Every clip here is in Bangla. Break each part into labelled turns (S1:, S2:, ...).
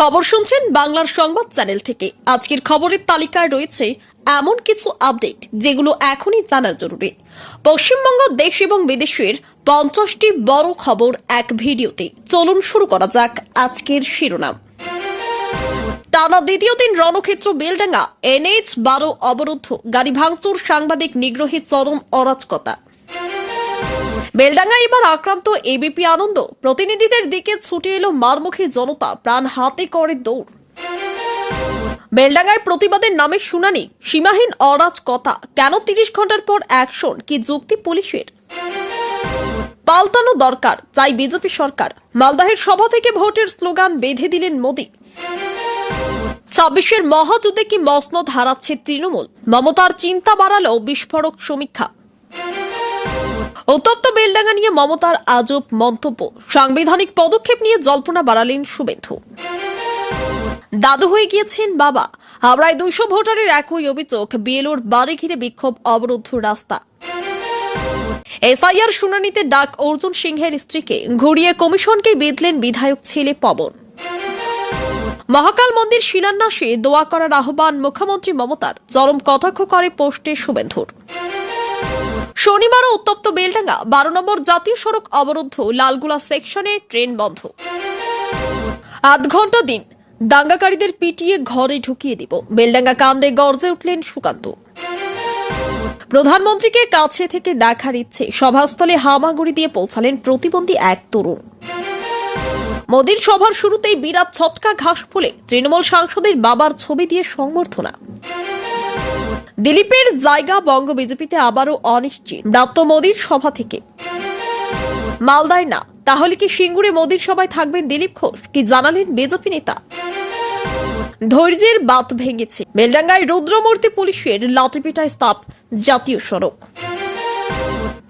S1: খবর শুনছেন বাংলার সংবাদ চ্যানেল থেকে। আজকের খবরের তালিকায় রয়েছে এমন কিছু আপডেট যেগুলো এখনই জানার জরুরি। পশ্চিমবঙ্গ দেশ এবং বিদেশের পঞ্চাশটি বড় খবর এক ভিডিওতে। চলুন শুরু করা যাক আজকের শিরোনাম। টানা দ্বিতীয় দিন রণক্ষেত্র বেলডাঙ্গা এনএইচ বারো অবরুদ্ধ। গাড়ি ভাঙচুর, সাংবাদিক নিগ্রহে চরম অরাজকতা। বেলডাঙ্গা এবার আক্রান্ত এবিপি আনন্দ। প্রতিনিধিদের দিকে ছুটে এলো মারমুখী জনতা, প্রাণ হাতে করে দৌড়। বেলডাঙ্গায় প্রতিবাদের নামে শুনানি, সীমাহীন অরাজকতা, কেন তিরিশ ঘণ্টার পর অ্যাকশন কি যুক্তি পুলিশের? পাল্টানো দরকার, তাই বিজেপি সরকার, মালদাহের সভা থেকে ভোটের স্লোগান বেঁধে দিলেন মোদী। ছাব্বিশের মহাযুদ্ধে কি মসনদ হারাচ্ছে তৃণমূল? মমতার চিন্তা বাড়ালো বিস্ফোরক সমীক্ষা। উত্তপ্ত বেলডাঙ্গা নিয়ে মমতার আজব মন্তব্য। সাংবিধানিক পদক্ষেপ নিয়ে জল্পনা বাড়ালেন শুভেন্দু। দাদু হয়ে গিয়েছেন বাবা। হাওড়ায় দুইশো ভোটারের একই অভিযোগ, বিএলওর বাড়ি ঘিরে বিক্ষোভ, অবরুদ্ধ রাস্তা। এসআইআর শুনানিতে ডাক অর্জুন সিংহের স্ত্রীকে। ঘুরিয়ে কমিশনকে বেঁধলেন বিধায়ক ছেলে পবন। মহাকাল মন্দির শিলান্যাসে দোয়া করার আহ্বান মুখ্যমন্ত্রী মমতার। চরম কটাক্ষ করে পোস্টে শুভেন্দুর। শনিবারও উত্তপ্ত বেলডাঙ্গা, বারো নম্বর জাতীয় সড়ক অবরুদ্ধ, লালগুলা সেকশনে ট্রেন বন্ধ। আধ ঘণ্টা দিন, দাঙ্গাকারীদের পিটিয়ে ঘরে ঢুকিয়ে দিব। বেলডাঙ্গা কান্দে গর্জে উঠলেন সুকান্ত। প্রধানমন্ত্রীকে কাছে থেকে দেখার ইচ্ছে, সভাস্থলে হামাগুড়ি দিয়ে পৌঁছালেন প্রতিবন্ধী এক তরুণ। মোদীর সভার শুরুতেই বিরাট ছটকা ঘাস ফুলে তৃণমূল সাংসদের বাবার ছবি দিয়ে সংবর্ধনা। দিলীপের জায়গা বঙ্গ বিজেপিতে আবারও অনিশ্চিত। ব্রাত্য মোদীর সভা থেকে। মালদায় না। তাহলে কি সিঙ্গুরে মোদীর সভায় থাকবেন দিলীপ ঘোষ? কি জানালেন বিজেপি নেতা? ধৈর্যের বাত ভেঙেছে। বেলডাঙ্গায় রুদ্রমূর্তি পুলিশের লাঠিপিটায় স্তাপ, জাতীয় সড়ক।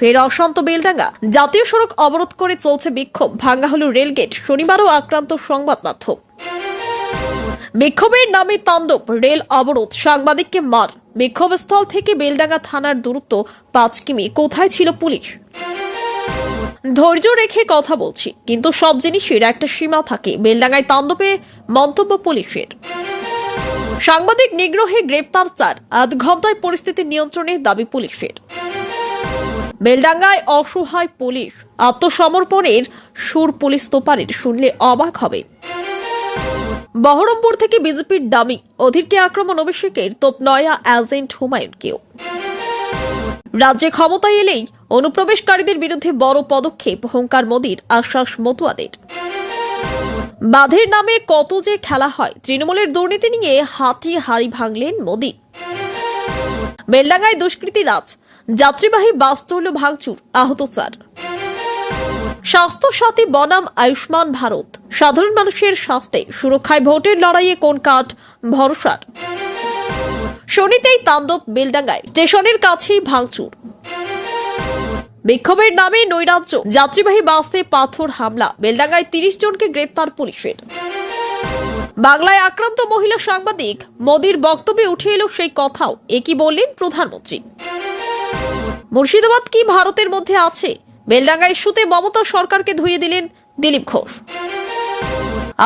S1: ফের অশান্ত বেলডাঙ্গা। জাতীয় সড়ক অবরোধ করে চলছে বিক্ষোভ। ভাঙ্গা হল রেলগেট। শনিবারও আক্রান্ত সংবাদ মাধ্যম। বিক্ষোভের নামে তাণ্ডব, রেল অবরোধ। সাংবাদিককে মার। বিক্ষোভস্থল থেকে বেলডাঙ্গা থানার দূরত্ব পাঁচ কিমি। কোথায় ছিল পুলিশ? ধৈর্য রেখে কথা বলছি, কিন্তু সব জিনিসের একটা সীমা থাকে। বেলডাঙ্গায় তাণ্ডবে মন্তব্য পুলিশের। সাংবাদিক নিগ্রহে গ্রেপ্তার চার, আধ ঘন্টায় পরিস্থিতি নিয়ন্ত্রণে দাবি পুলিশের। বেলডাঙ্গায় অসহায় পুলিশ, আত্মসমর্পণের সুর পুলিশ তোপারের শুনলে অবাক হবে। বহরমপুর থেকে বিজেপির দামি অধীরকে আক্রমণ অভিষেকের তোপ নয়া এজেন্ট হুমায়ুনকেও। রাজ্যে ক্ষমতায় এলেই অনুপ্রবেশকারীদের বিরুদ্ধে বড় পদক্ষেপ হুঙ্কার মোদীর আশ্বাস মতুয়াদের। বাঁধের নামে কত যে খেলা হয়, তৃণমূলের দুর্নীতি নিয়ে হাতি হাড়ি ভাঙলেন মোদী। বেলডাঙ্গায় দুষ্কৃতী রাজ যাত্রীবাহী বাস চলল ভাঙচুর, আহত চার। স্বাস্থ্য সাথী বনাম আয়ুষ্মান ভারত। সাধারণ মানুষের স্বাস্থ্যে সুরক্ষায় ভোটের লড়াইয়ে কোন কাঠ ভরসার? শনিতেই তাণ্ডব বেলডাঙ্গায়, স্টেশনের কাছেই ভাঙচুর। বিক্ষোভের নামে নৈরাজ্য, যাত্রীবাহী বাসে পাথর হামলা, বেলডাঙ্গায় তিরিশ জনকে গ্রেপ্তার পুলিশের। বাংলায় আক্রান্ত মহিলা সাংবাদিক, মোদীর বক্তব্যে উঠে এলো সেই কথাও একই বললেন প্রধানমন্ত্রী? মুর্শিদাবাদ কি ভারতের মধ্যে আছে? বেলডাঙ্গা ইস্যুতে মমতা সরকারকে ধুয়ে দিলেন দিলীপ ঘোষ।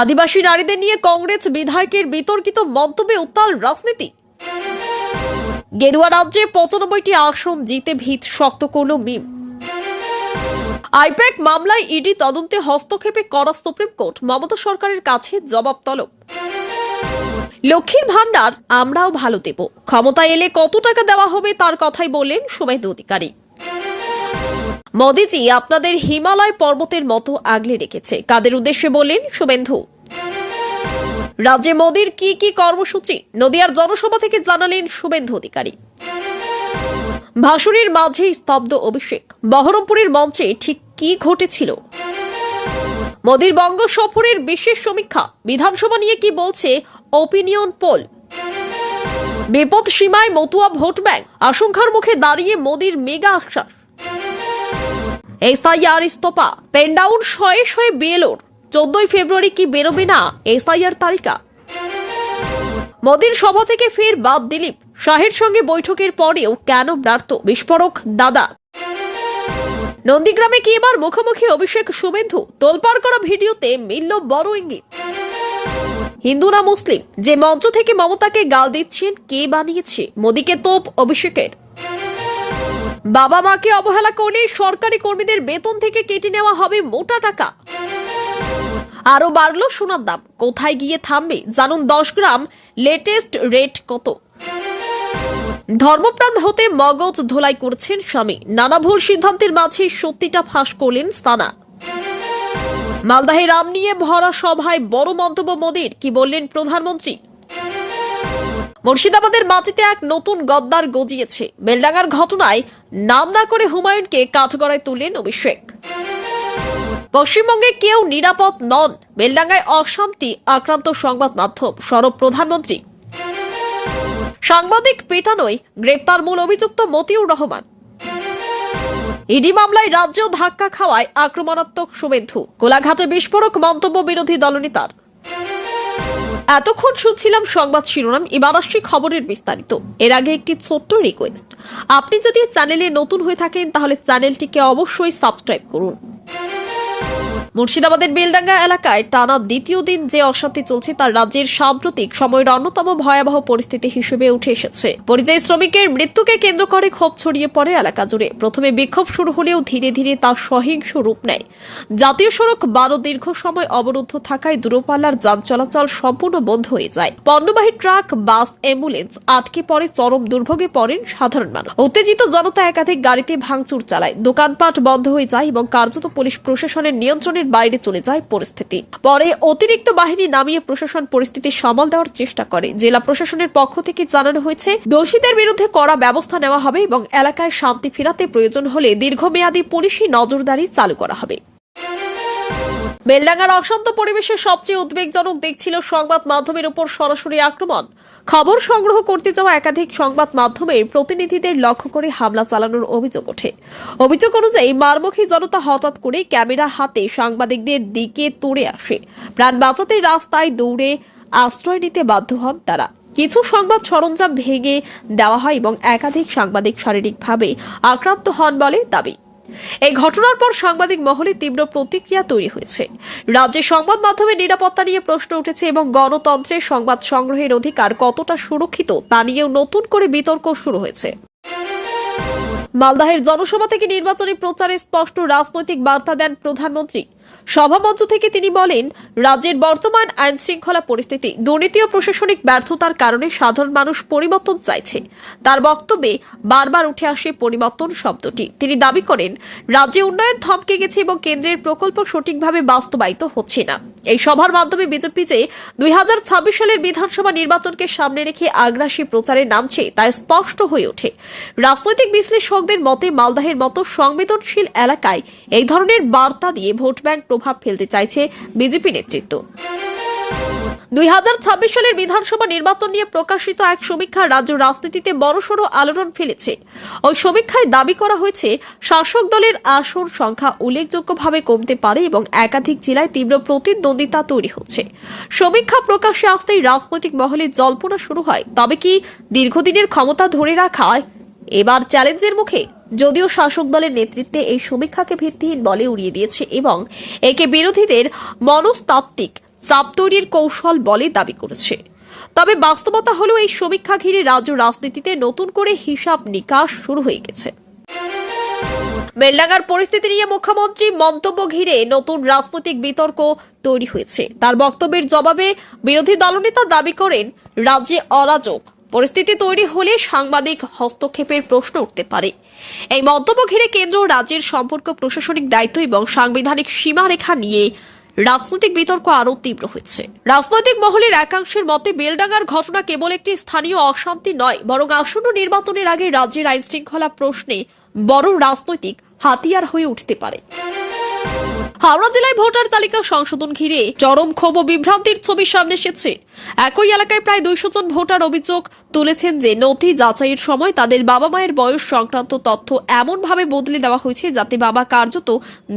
S1: আদিবাসী নারীদের নিয়ে কংগ্রেস বিধায়কের বিতর্কিত মন্তব্যে উত্তাল রাজনীতি। গেরুয়া রাজ্যে পঁচানব্বইটি আসন জিতে ভিত শক্ত করল মিম। আইপ্যাক মামলায় ইডি তদন্তে হস্তক্ষেপে করা সুপ্রিম কোর্ট। মমতা সরকারের কাছে জবাব তলব। লক্ষ্মীর ভান্ডার আমরাও ভালো দেব। ক্ষমতা এলে কত টাকা দেওয়া হবে তার কথাই বললেন শুভেন্দু অধিকারী। মোদিজি আপনাদের হিমালয় পর্বতের মতো আগলে রেখেছে। কাদের উদ্দেশ্যে বললেন, শুভেন্দু। রাজ্যে মোদির কি কি কর্মসূচি? নদিয়ার জনসভা থেকে জানালেন শুভেন্দু অধিকারী। ভাসুরের মাঝে স্তব্ধ অভিষেক। বহরমপুরের মঞ্চে ঠিক কি ঘটেছিল? মোদির বঙ্গ সফরের বিশেষ সমীক্ষা। বিধানসভা নিয়ে কি বলছে ওপিনিয়ন পোল বিপদ সীমায় মতুয়া ভোট ব্যাংক। আশঙ্কার মুখে দাঁড়িয়ে মোদির মেগা আশ্বাস। এসআইআর ইস্তফা। পেন্ডাউন শয়ে শয়ে বেলোর চোদ্দই ফেব্রুয়ারি কি বেরোবে না? এসআইআর তালিকা। মোদীর সভা থেকে ফের বাদ দিলীপ। শাহের সঙ্গে বৈঠকের পরেও কেন ব্যর্থ? বিস্ফোরক দাদা। নন্দীগ্রামে কি এবার মুখোমুখি অভিষেক শুভেন্দু? তোলপাড় করা ভিডিওতে মিলল বড় ইঙ্গিত। হিন্দু না মুসলিম? যে মঞ্চ থেকে মমতাকে গাল দিচ্ছেন, কে বানিয়েছে? মোদীকে তোপ অভিষেকের। বাবা মাকে অবহেলা করলে সরকারি কর্মীদের বেতন থেকে কেটে নেওয়া হবে মোটা টাকা। আরও বাড়লো সোনার দাম। কোথায় গিয়ে থামবে জানুন দশ গ্রাম। লেটেস্ট রেট কত? ধর্মপ্রাণ হতে মগজ ধোলাই করছেন স্বামী। নানা ভুল সিদ্ধান্তের মাঝে সত্যিটা ফাঁস করলেন সানা। মালদাহে রাম নিয়ে ভরা সভায় বড় মন্তব্য মোদীর। কি বললেন প্রধানমন্ত্রী? মুর্শিদাবাদের মাটিতে এক নতুন গদ্দার গজিয়েছে। বেলডাঙ্গার ঘটনায় নাম না করে হুমায়ুনকে কাঠগড়ায় তুললেন অভিষেক। পশ্চিমবঙ্গে কেউ নিরাপদ নন। বেলডাঙ্গায় অশান্তি আক্রান্ত সংবাদ মাধ্যম সরব প্রধানমন্ত্রী। সাংবাদিক পেটানোয় গ্রেপ্তার মূল অভিযুক্ত মতিউর রহমান। ইডি মামলায় রাজ্য ধাক্কা খাওয়ায় আক্রমণাত্মক শুভেন্দু। কোলাঘাটে বিস্ফোরক মন্তব্য বিরোধী দলনেতার। এতক্ষণ শুনছিলাম সংবাদ শিরোনাম, এবার আসছি খবরের বিস্তারিত। এর আগে একটি ছোট্ট রিকোয়েস্ট আপনি যদি চ্যানেলে নতুন হয়ে থাকেন, তাহলে চ্যানেলটিকে অবশ্যই সাবস্ক্রাইব করুন। মুর্শিদাবাদের বেলডাঙ্গা এলাকায় টানা দ্বিতীয় দিন যে অশান্তি চলছে তার রাজ্যের সাম্প্রতিক সময়ের অন্যতম ভয়াবহ পরিস্থিতি হিসেবে উঠে এসেছে। পরিযায়ী শ্রমিকের মৃত্যুকে কেন্দ্র করে ক্ষোভ ছড়িয়ে পড়ে এলাকা জুড়ে। প্রথমে বিক্ষোভ শুরু হলেও ধীরে ধীরে তা সহিংস রূপ নেয়। জাতীয় সড়ক বারো দীর্ঘ সময় অবরুদ্ধ থাকায় দূরপাল্লার যান চলাচল সম্পূর্ণ বন্ধ হয়ে যায়। পণ্যবাহী ট্রাক, বাস, অ্যাম্বুলেন্স আটকে পড়ে, চরম দুর্ভোগে পড়েন সাধারণ মানুষ। উত্তেজিত জনতা একাধিক গাড়িতে ভাঙচুর চালায়। দোকানপাট বন্ধ হয়ে যায় এবং কার্যত পুলিশ প্রশাসনের নিয়ন্ত্রণের বাইরে চলে যায় পরিস্থিতি। পরে অতিরিক্ত বাহিনী নামিয়ে প্রশাসন পরিস্থিতি সামাল দেওয়ার চেষ্টা করে। জেলা প্রশাসনের পক্ষ থেকে জানানো হয়েছে, দোষীদের বিরুদ্ধে কড়া ব্যবস্থা নেওয়া হবে এবং এলাকায় শান্তি ফেরাতে প্রয়োজন হলে দীর্ঘমেয়াদী পুলিশি নজরদারি চালু করা হবে। বেলডাঙ্গার অশান্ত পরিবেশে সবচেয়ে উদ্বেগজনক দেখছিল সংবাদ মাধ্যমের উপর সরাসরি আক্রমণ। খবর সংগ্রহ করতে যাওয়া একাধিক সংবাদ মাধ্যমের প্রতিনিধিদের লক্ষ্য করে হামলা চালানোর অভিযোগ ওঠে। অভিযোগ অনুযায়ী মারমুখী জনতা হঠাৎ করে ক্যামেরা হাতে সাংবাদিকদের দিকে তোড়ে আসে। প্রাণ বাঁচাতে রাস্তায় দৌড়ে আশ্রয় নিতে বাধ্য হন তারা। কিছু সংবাদ সরঞ্জাম ভেঙে দেওয়া হয় এবং একাধিক সাংবাদিক শারীরিকভাবে আক্রান্ত হন বলে দাবি। এই ঘটনার পর সাংবাদিক মহলে তীব্র প্রতিক্রিয়া তৈরি হয়েছে। রাজ্যে সংবাদ মাধ্যমে নিরাপত্তা নিয়ে প্রশ্ন উঠেছে এবং গণতন্ত্রে সংবাদ সংগ্রহের অধিকার কতটা সুরক্ষিত তা নিয়েও নতুন করে বিতর্ক শুরু হয়েছে। মালদাহের জনসভা থেকে নির্বাচনী প্রচারে স্পষ্ট রাজনৈতিক বার্তা দেন প্রধানমন্ত্রী। সভামঞ্চ থেকে তিনি বলেন, রাজ্যের বর্তমান আইন শৃঙ্খলা পরিস্থিতি, দুর্নীতি ও প্রশাসনিক ব্যর্থতার কারণে সাধারণ মানুষ পরিবর্তন চাইছে। তার বক্তব্যে বারবার উঠে আসে পরিবর্তন শব্দটি। তিনি দাবি করেন, রাজ্যে উন্নয়ন থমকে গেছে এবং কেন্দ্রের প্রকল্প সঠিকভাবে বাস্তবায়িত হচ্ছে না। এই সভার মাধ্যমে বিজেপি যে দুই হাজার ছাব্বিশ সালের বিধানসভা নির্বাচনকে সামনে রেখে আগ্রাসী প্রচারে নামছে, তা স্পষ্ট হয়ে ওঠে। রাজনৈতিক বিশ্লেষকদের মতে, মালদাহের মতো সংবেদনশীল এলাকায় এই ধরনের বার্তা দিয়ে ভোট ব্যাংক প্রভাব ফেলতে চাইছে বিজেপি নেতৃত্ব। দুই সালের বিধানসভা নির্বাচন নিয়ে প্রকাশিত এক সমীক্ষা রাজ্য রাজনীতিতে বড়সড় আলোড়ন ফেলেছে। ওই সমীক্ষায় দাবি করা হয়েছে, শাসক দলের আসন সংখ্যা উল্লেখযোগ্যভাবে কমতে পারে এবং একাধিক জেলায় তীব্র প্রতিদ্বন্দ্বিতা তৈরি হচ্ছে। সমীক্ষা প্রকাশ্যে আসতেই রাজনৈতিক মহলে জল্পনা শুরু হয়। তবে কি দীর্ঘদিনের ক্ষমতা ধরে রাখায় এবার চ্যালেঞ্জের মুখে? যদিও শাসক দলের নেতৃত্বে এই সমীক্ষাকে ভিত্তিহীন বলে উড়িয়ে দিয়েছে এবং একে বিরোধীদের মনস্তাত্ত্বিক চাপ তৈরির কৌশল বলে দাবি করেছে। তবে বাস্তবতা হলো এই সমীক্ষা ঘিরে রাজ্য রাজনীতিতে নতুন করে হিসাব নিকাশ শুরু হয়ে গেছে। বেলডাঙ্গার পরিস্থিতি নিয়ে মুখ্যমন্ত্রী মন্তব্য ঘিরে নতুন রাজনৈতিক বিতর্ক তৈরি হয়েছে। তার বক্তব্যের জবাবে বিরোধী দলনেতা দাবি করেন, রাজ্যে অরাজক পরিস্থিতি তৈরি হলে সাংবাদিক হস্তক্ষেপের প্রশ্ন উঠতে পারে। এই মন্তব্য ঘিরে কেন্দ্র রাজ্যের সম্পর্ক, প্রশাসনিক দায়িত্ব এবং সাংবিধানিক সীমারেখা নিয়ে রাজনৈতিক বিতর্ক আরও তীব্র হয়েছে। রাজনৈতিক মহলের একাংশের মতে, বেলডাঙ্গার ঘটনা কেবল একটি স্থানীয় অশান্তি নয়, বরং আসন্ন নির্বাচনের আগে রাজ্যের আইন শৃঙ্খলা প্রশ্নে বড় রাজনৈতিক হাতিয়ার হয়ে উঠতে পারে। হাওড়া জেলায় ভোটার তালিকা সংশোধন ঘিরে চরম ক্ষোভ ও বিভ্রান্তির ছবি সামনে এসেছে। একই এলাকায় প্রায় দুইশো জন ভোটার অভিযোগ তুলেছেন যে নথি যাচাইয়ের সময় তাদের বাবা মায়ের বয়স সংক্রান্ত তথ্য এমনভাবে বদলে দেওয়া হয়েছে যাতে বাবা কার্যত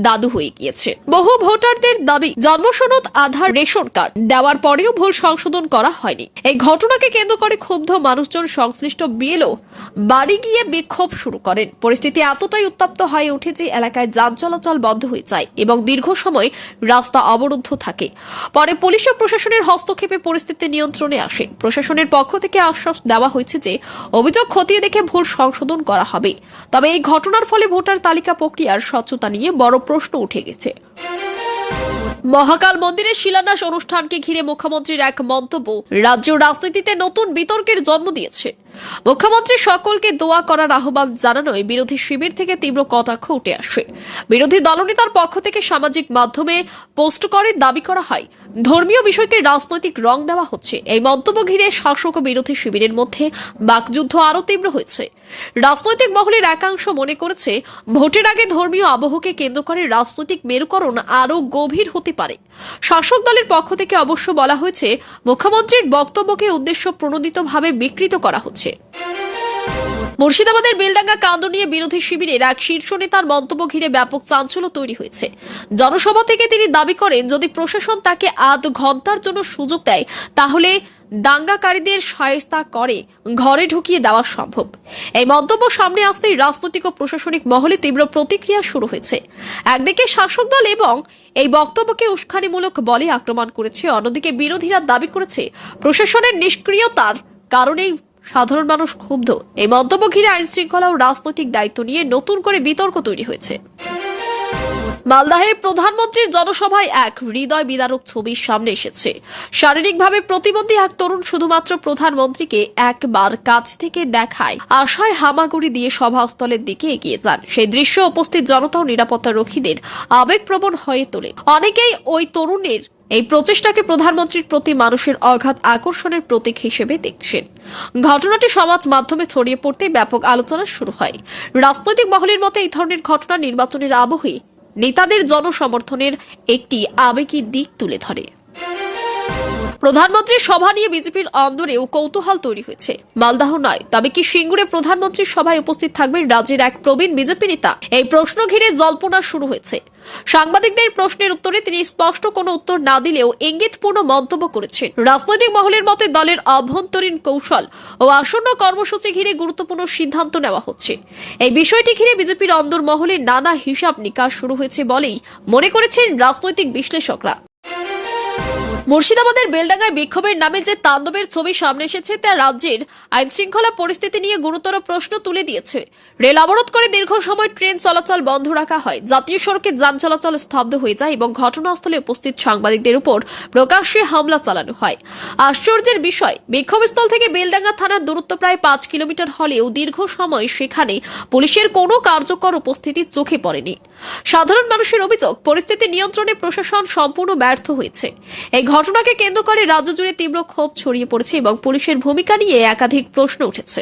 S1: দাদু হয়ে গিয়েছে। বহু ভোটারদের দাবি, জন্মসনদ, আধার, রেশন কার্ড দেওয়ার পরেও ভুল সংশোধন করা হয়নি। এই ঘটনাকে কেন্দ্র করে ক্ষুব্ধ মানুষজন সংশ্লিষ্ট বিএলও বাড়ি গিয়ে বিক্ষোভ শুরু করেন। পরিস্থিতি এতটাই উত্তপ্ত হয়ে যে এলাকায় যান চলাচল বন্ধ হয়ে যায় এবং দীর্ঘ সময় রাস্তা অবরুদ্ধ থাকে। পরে পুলিশ ও প্রশাসনের হস্তক্ষেপে পরিস্থিতি নিয়ন্ত্রণে আসে। প্রশাসনের পক্ষ থেকে আশ্বাস দেওয়া হয়েছে যে, অভিযোগ খতিয়ে দেখে ভুল সংশোধন করা হবে। তবে এই ঘটনার ফলে ভোটার তালিকা প্রক্রিয়ার স্বচ্ছতা নিয়ে বড় প্রশ্ন উঠে গেছে। মহাকাল মন্দিরের শিলান্যাস অনুষ্ঠানকে ঘিরে মুখ্যমন্ত্রীর এক মন্তব্য, রাজ্য রাজনীতিতে নতুন বিতর্কের জন্ম দিয়েছে। মুখ্যমন্ত্রী সকলকে দোয়া করার আহ্বান জানানোয় বিরোধী শিবির থেকে তীব্র কটাক্ষ উঠে আসে। বিরোধী দলনেতার পক্ষ থেকে সামাজিক মাধ্যমে পোস্ট করে, দাবি করা হয়, ধর্মীয় বিষয়কে রাজনৈতিক রং দেওয়া হচ্ছে। এই মন্তব্য ঘিরে শাসক ও বিরোধী শিবিরের মধ্যে বাকযুদ্ধ আরও তীব্র হয়েছে। রাজনৈতিক মহলের একাংশ মনে করেছে, ভোটের আগে ধর্মীয় আবহকে কেন্দ্র করে রাজনৈতিক মেরুকরণ আরও গভীর হতে পারে। শাসক দলের পক্ষ থেকে অবশ্য বলা হয়েছে, মুখ্যমন্ত্রীর বক্তব্যকে উদ্দেশ্য প্রণোদিতভাবে বিকৃত করা হচ্ছে। মুর্শিদাবাদের বেলডাঙ্গা কাণ্ড নিয়ে বিরোধী শিবিরের এক শীর্ষ নেতার মন্তব্য ঘিরে ব্যাপক চাঞ্চল্য তৈরি হয়েছে। জনসভা থেকে তিনি দাবি করেন, যদি প্রশাসন তাকে আধ ঘণ্টার জন্য সুযোগ দেয়, তাহলে দাঙ্গাকারীদের সহায়তা করে ঘরে ঢুকিয়ে দেওয়া সম্ভব। এই মন্তব্য সামনে আসতেই রাজনৈতিক ও প্রশাসনিক মহলে তীব্র প্রতিক্রিয়া শুরু হয়েছে। একদিকে শাসক দল এবং এই বক্তব্যকে উস্কানিমূলক বলে আক্রমণ করেছে, অন্যদিকে বিরোধীরা দাবি করেছে, প্রশাসনের নিষ্ক্রিয়তার কারণেই সাধারণ মানুষ ক্ষুব্ধ। এই মন্তব্য ঘিরে আইনশৃঙ্খলা ও রাজনৈতিক দায়িত্ব নিয়ে নতুন করে বিতর্ক তৈরি হয়েছে। মালদাহে প্রধানমন্ত্রীর জনসভায় এক হৃদয় বিদারক ছবির সামনে এসেছে। শারীরিকভাবে প্রতিবন্ধী এক তরুণ শুধুমাত্র প্রধানমন্ত্রীকে একবার কাছ থেকে দেখায়। আশায় হামাগুড়ি দিয়ে সভাস্থলের দিকে এগিয়ে যান। সেই দৃশ্য উপস্থিত জনতা ও নিরাপত্তা রক্ষীদের আবেগপ্রবণ হয়ে তোলে। অনেকেই ওই তরুণের এই প্রচেষ্টাকে প্রধানমন্ত্রীর প্রতি মানুষের অগাধ আকর্ষণের প্রতীক হিসেবে দেখছেন। ঘটনাটি সমাজ মাধ্যমে ছড়িয়ে পড়তে ব্যাপক আলোচনা শুরু হয়। রাজনৈতিক মহলের মতে এই ধরনের ঘটনা নির্বাচনের আবহে নেতাদের জনসমর্থনের একটি আবেগী দিক তুলে ধরে। প্রধানমন্ত্রীর সভা নিয়ে বিজেপির অন্দরেও কৌতূহল তৈরি হয়েছে। মালদাহ নয়, তবে কি সিঙ্গুরে প্রধানমন্ত্রীর সভায় উপস্থিত থাকবেন রাজ্যের এক প্রবীণ বিজেপি নেতা? এই প্রশ্ন ঘিরে জল্পনা শুরু হয়েছে। সাংবাদিকদের প্রশ্নের উত্তরে তিনি স্পষ্ট কোনো উত্তর না দিলেও ইঙ্গিতপূর্ণ মন্তব্য করেছেন। রাজনৈতিক মহলের মতে দলের অভ্যন্তরীণ কৌশল ও আসন্ন কর্মসূচি ঘিরে গুরুত্বপূর্ণ সিদ্ধান্ত নেওয়া হচ্ছে। এই বিষয়টি ঘিরে বিজেপির অন্দর মহলে নানা হিসাব নিকাশ শুরু হয়েছে বলেই মনে করেছেন রাজনৈতিক বিশ্লেষকরা। মুর্শিদাবাদের বেলডাঙ্গায় বিক্ষোভের নামে যে তাণ্ডবের ছবি সামনে এসেছে, তা রাজ্যের আইন শৃঙ্খলা পরিস্থিতি নিয়ে গুরুতর প্রশ্ন তুলে দিয়েছে। রেল অবরোধ করে দীর্ঘ সময় ট্রেন চলাচল বন্ধ রাখা হয়। জাতীয় সড়কে যান চলাচল স্তব্ধ হয়ে যায় এবং ঘটনাস্থলে উপস্থিত সাংবাদিকদের উপর প্রকাশ্যে হামলা চালানো হয়। আশ্চর্যের বিষয়, বিক্ষোভস্থল থেকে বেলডাঙ্গা থানার দূরত্ব প্রায় পাঁচ কিলোমিটার হলেও দীর্ঘ সময় সেখানে পুলিশের কোনো কার্যকর উপস্থিতি চোখে পড়েনি। সাধারণ মানুষের অভিযোগ, পরিস্থিতি নিয়ন্ত্রণে প্রশাসন সম্পূর্ণ ব্যর্থ হয়েছে। এই ঘটনাকে কেন্দ্র করে রাজ্য জুড়ে তীব্র ক্ষোভ ছড়িয়ে পড়েছে এবং পুলিশের ভূমিকা নিয়ে একাধিক প্রশ্ন উঠেছে।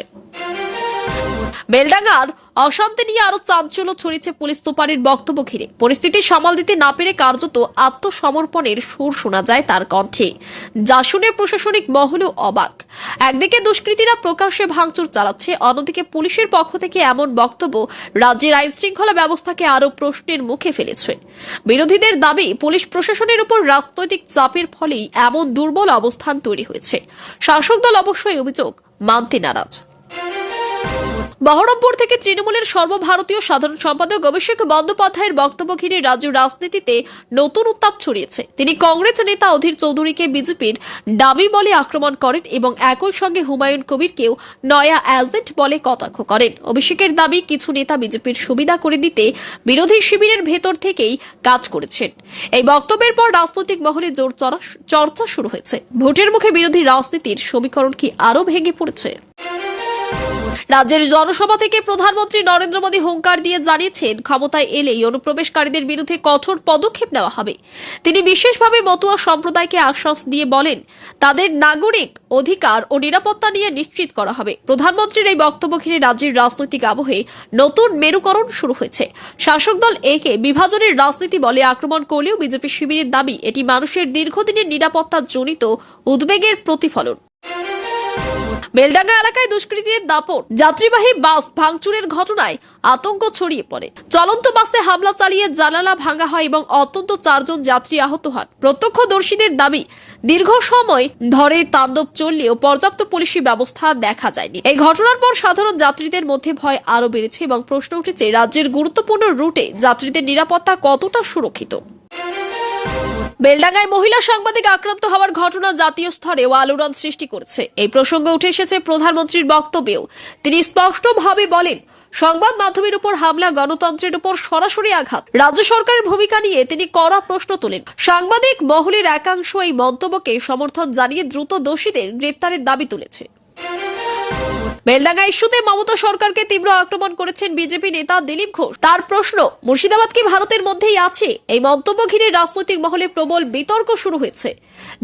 S1: বেলডাঙ্গার অশান্তি নিয়ে আরও চাঞ্চল্য ছড়িয়েছে পুলিশ সুপারের বক্তব্য ঘিরে। পরিস্থিতি সামাল দিতে না পেরে কার্যত আত্মসমর্পণের সুর শোনা যায় তার কণ্ঠে। যা শুনে প্রশাসনিক মহলও অবাক। একদিকে দুষ্কৃতীরা প্রকাশ্যে ভাঙচুর চালাচ্ছে, অন্যদিকে পুলিশের পক্ষ থেকে এমন বক্তব্য রাজ্যের আইন শৃঙ্খলা ব্যবস্থাকে আরও প্রশ্নের মুখে ফেলেছে। বিরোধীদের দাবি, পুলিশ প্রশাসনের উপর রাজনৈতিক চাপের ফলেই এমন দুর্বল অবস্থান তৈরি হয়েছে। শাসক দল অবশ্যই অভিযোগ মানতে নারাজ। বহরমপুর থেকে তৃণমূলের সর্বভারতীয় সাধারণ সম্পাদক অভিষেক বন্দ্যোপাধ্যায়ের বক্তব্য ঘিরে রাজ্য রাজনীতিতে নতুন উত্তাপ ছড়িয়েছে। তিনি কংগ্রেস নেতা অধীর চৌধুরীকে বিজেপির দাবি বলে আক্রমণ করেন এবং একই সঙ্গে হুমায়ুন কবিরকেও নয়া এজেন্ট বলে কটাক্ষ করেন। অভিষেকের দাবি, কিছু নেতা বিজেপির সুবিধা করে দিতে বিরোধী শিবিরের ভেতর থেকেই কাজ করেছেন। এই বক্তব্যের পর রাজনৈতিক মহলে জোর চর্চা শুরু হয়েছে। ভোটের মুখে বিরোধী রাজনীতির সমীকরণ কি আরও ভেঙে পড়েছে? রাজ্যের জনসভা থেকে প্রধানমন্ত্রী নরেন্দ্র মোদী হুঙ্কার দিয়ে জানিয়েছেন, ক্ষমতায় এলেই অনুপ্রবেশকারীদের বিরুদ্ধে কঠোর পদক্ষেপ নেওয়া হবে। তিনি বিশেষভাবে মতুয়া সম্প্রদায়কে আশ্বাস দিয়ে বলেন, তাদের নাগরিক অধিকার ও নিরাপত্তা নিয়ে নিশ্চিত করা হবে। প্রধানমন্ত্রীর এই বক্তব্য ঘিরে রাজ্যের রাজনৈতিক আবহে নতুন মেরুকরণ শুরু হয়েছে। শাসক দল একে বিভাজনের রাজনীতি বলে আক্রমণ করলেও বিজেপি শিবিরের দাবি, এটি মানুষের দীর্ঘদিনের নিরাপত্তা জনিত উদ্বেগের প্রতিফলন। বেলডাঙ্গা এলাকায় দুষ্কৃতীদের দাপট। যাত্রীবাহী বাস ভাঙচুরের ঘটনায় আতঙ্ক ছড়িয়ে পড়ে। চলন্ত বাসে হামলা চালিয়ে জানালা ভাঙা হয় এবং অত্যন্ত চারজন যাত্রী আহত হন। প্রত্যক্ষদর্শীদের দাবি, দীর্ঘ সময় ধরে তাণ্ডব চললেও পর্যাপ্ত পুলিশি ব্যবস্থা দেখা যায়নি। এই ঘটনার পর সাধারণ যাত্রীদের মধ্যে ভয় আরও বেড়েছে এবং প্রশ্ন উঠেছে, রাজ্যের গুরুত্বপূর্ণ রুটে যাত্রীদের নিরাপত্তা কতটা সুরক্ষিত? বেলডাঙ্গায় মহিলা সাংবাদিক আক্রান্ত হওয়ার ঘটনা জাতীয় স্তরেও আলোড়ন সৃষ্টি করছে। এই প্রসঙ্গে উঠে এসেছে প্রধানমন্ত্রীর বক্তব্যেও। তিনি স্পষ্টভাবে বলেন, সংবাদ মাধ্যমের উপর হামলা, গণতন্ত্রের উপর সরাসরি আঘাত। রাজ্য সরকারের ভূমিকা নিয়ে তিনি কড়া প্রশ্ন তোলেন। সাংবাদিক মহলের একাংশ এই মন্তব্যকে সমর্থন জানিয়ে দ্রুত দোষীদের গ্রেপ্তারের দাবি তুলেছে। বেলডাঙ্গা ইস্যুতে মমতা সরকারকে তীব্র আক্রমণ করেছেন বিজেপি নেতা দিলীপ ঘোষ। তার প্রশ্ন, মুর্শিদাবাদ কি ভারতের মধ্যেই আছে? এই মন্তব্য ঘিরে রাজনৈতিক মহলে প্রবল বিতর্ক শুরু হয়েছে।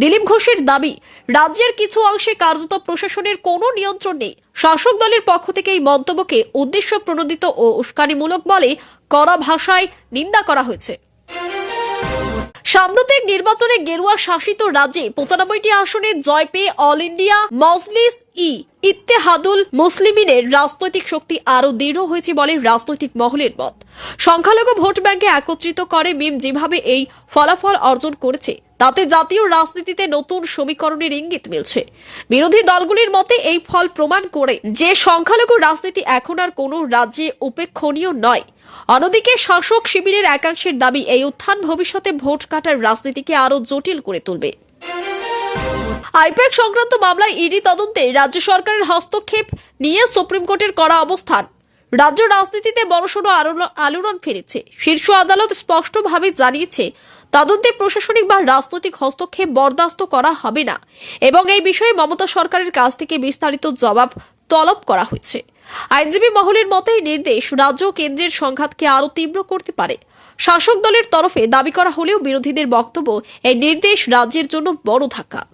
S1: দিলীপ ঘোষের দাবি, রাজ্যের কিছু অংশে কার্যত প্রশাসনের কোনো নিয়ন্ত্রণ নেই। শাসক দলের পক্ষ থেকে এই মন্তব্যকে উদ্দেশ্য প্রণোদিত ও উস্কানিমূলক বলে কড়া ভাষায় নিন্দা করা হয়েছে। সাম্প্রতিক নির্বাচনে গেরুয়া শাসিত রাজ্যে পঁচানব্বইটি আসনে জয় পেয়ে অল ইন্ডিয়া, মজলিস ই, ইত্তেহাদুল মুসলিমিনের রাজনৈতিক শক্তি আরও দৃঢ় হয়েছে বলে রাজনৈতিক মহলের মত। সংখ্যালঘু ভোট ব্যাংকে একত্রিত করে মিম যেভাবে এই ফলাফল অর্জন করেছে, তাতে জাতীয় রাজনীতিতে নতুন সমীকরণের ইঙ্গিত মিলছে। বিরোধী দলগুলির মতে এই ফল প্রমাণ করে যে সংখ্যালঘু রাজনীতি এখন আর কোনো রাজ্যে উপেক্ষণীয় নয়। অন্যদিকে শাসক শিবিরের একাংশের দাবি এই উত্থান ভবিষ্যতে ভোট কাটার রাজনীতিকে আরও জটিল করে তুলবে। আইপ্যাক সংক্রান্ত মামলায় ইডি তদন্তে রাজ্য সরকারের হস্তক্ষেপ নিয়ে সুপ্রিম কোর্টের করা অবস্থান। রাজ্য রাজনীতিতে বড়সড় আলোড়ন- ফেলেছে। শীর্ষ আদালত স্পষ্টভাবে জানিয়েছে, তদন্তে প্রশাসনিক বা রাজনৈতিক হস্তক্ষেপ বরদাস্ত করা হবে না এবং এই বিষয়ে মমতা সরকারের কাছ থেকে বিস্তারিত জবাব তলব করা হয়েছে। আইনজীবী মহলের মতে নির্দেশ রাজ্য কেন্দ্রের সংঘাতকে আরও তীব্র করতে পারে। শাসক দলের তরফে দাবি করা হলেও বিরোধীদের বক্তব্য, এই নির্দেশ রাজ্যের জন্য বড় ধাক্কা।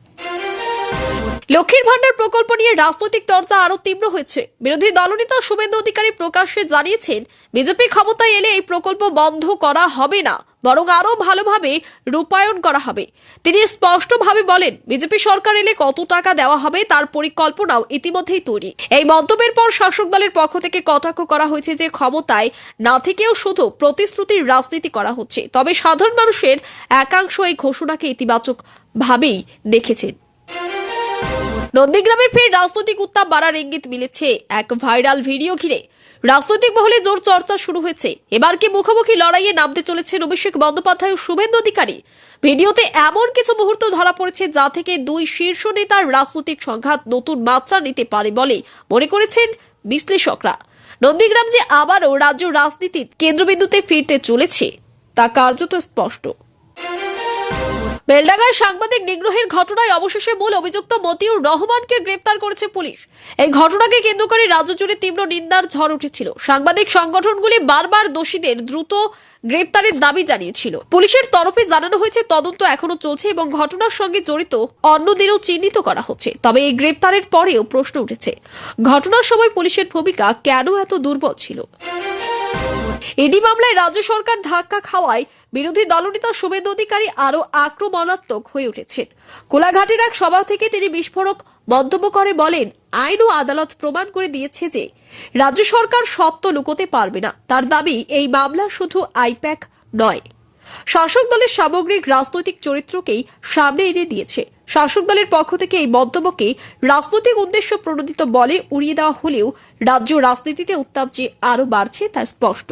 S1: লক্ষ্মীর ভান্ডার প্রকল্প নিয়ে রাজনৈতিক চর্চা আরও তীব্র হয়েছে। বিরোধী দলনেতা শুভেন্দু অধিকারী প্রকাশ্যে জানিয়েছেন, বিজেপি ক্ষমতায় এলে এই প্রকল্প বন্ধ করা হবে না, বরং আরও ভালোভাবে রূপায়ণ করা হবে। তিনি স্পষ্টভাবে বলেন, বিজেপি সরকার এলে কত টাকা দেওয়া হবে তার পরিকল্পনাও ইতিমধ্যেই তৈরি। এই মন্তব্যের পর শাসক দলের পক্ষ থেকে কটাক্ষ করা হয়েছে যে ক্ষমতায় না থেকেও শুধু প্রতিশ্রুতির রাজনীতি করা হচ্ছে। তবে সাধারণ মানুষের একাংশ এই ঘোষণাকে ইতিবাচক ভাবেই দেখেছেন। নন্দীগ্রামে ফের রাজনৈতিক উত্তাপ বাড়ার ইঙ্গিত মিলেছে এক ভাইরাল ভিডিও ঘিরে। রাজনৈতিক মহলে জোর চর্চা শুরু হয়েছে। এবার কি মুখোমুখি লড়াইয়ে নামতে চলেছেন অভিষেক বন্দ্যোপাধ্যায় ও শুভেন্দু অধিকারী? ভিডিওতে এমন কিছু মুহূর্ত ধরা পড়েছে যা থেকে দুই শীর্ষ নেতার রাজনৈতিক সংঘাত নতুন মাত্রা নিতে পারে বলে মনে করেছেন বিশ্লেষকরা। নন্দীগ্রাম যে আবারও রাজ্য রাজনীতির কেন্দ্রবিন্দুতে ফিরতে চলেছে, তা কার্যত স্পষ্ট। বেলডাঙ্গায় সাংবাদিক নিগ্রহের ঘটনায় অবশেষে মূল অভিযুক্ত মতিউর রহমানকে গ্রেপ্তার করেছে পুলিশ। এই ঘটনাকে কেন্দ্র করে রাজ্য জুড়ে তীব্র নিন্দার ঝড় উঠেছিল। সাংবাদিক সংগঠনগুলি বারবার দোষীদের দ্রুত গ্রেপ্তারের দাবি জানিয়েছিল। পুলিশের তরফে জানানো হয়েছে, তদন্ত এখনও চলছে এবং ঘটনার সঙ্গে জড়িত অন্যদেরও চিহ্নিত করা হচ্ছে। তবে এই গ্রেপ্তারের পরেও প্রশ্ন উঠেছে, ঘটনার সময় পুলিশের ভূমিকা কেন এত দুর্বল ছিল? ইডি মামলায় রাজ্য সরকার ধাক্কা খাওয়ায় বিরোধী দলনেতা শুভেন্দু অধিকারী আরও আক্রমণাত্মক হয়ে উঠেছেন। কোলাঘাটের এক সভা থেকে তিনি বিস্ফোরক মন্তব্য করে বলেন, আইন ও আদালত প্রমাণ করে দিয়েছে যে রাজ্য সরকার সত্য লুকোতে পারবে না। তার দাবি, এই মামলা শুধু আইপ্যাক নয়। শাসক দলের সামগ্রিক রাজনৈতিক চরিত্রকেই সামনে এনে দিয়েছে। শাসক দলের পক্ষ থেকে এই মন্তব্যকে রাজনৈতিক উদ্দেশ্য প্রণোদিত বলে উড়িয়ে দেওয়া হলেও রাজ্য রাজনীতিতে উত্তাপ যে আরও বাড়ছে তা স্পষ্ট।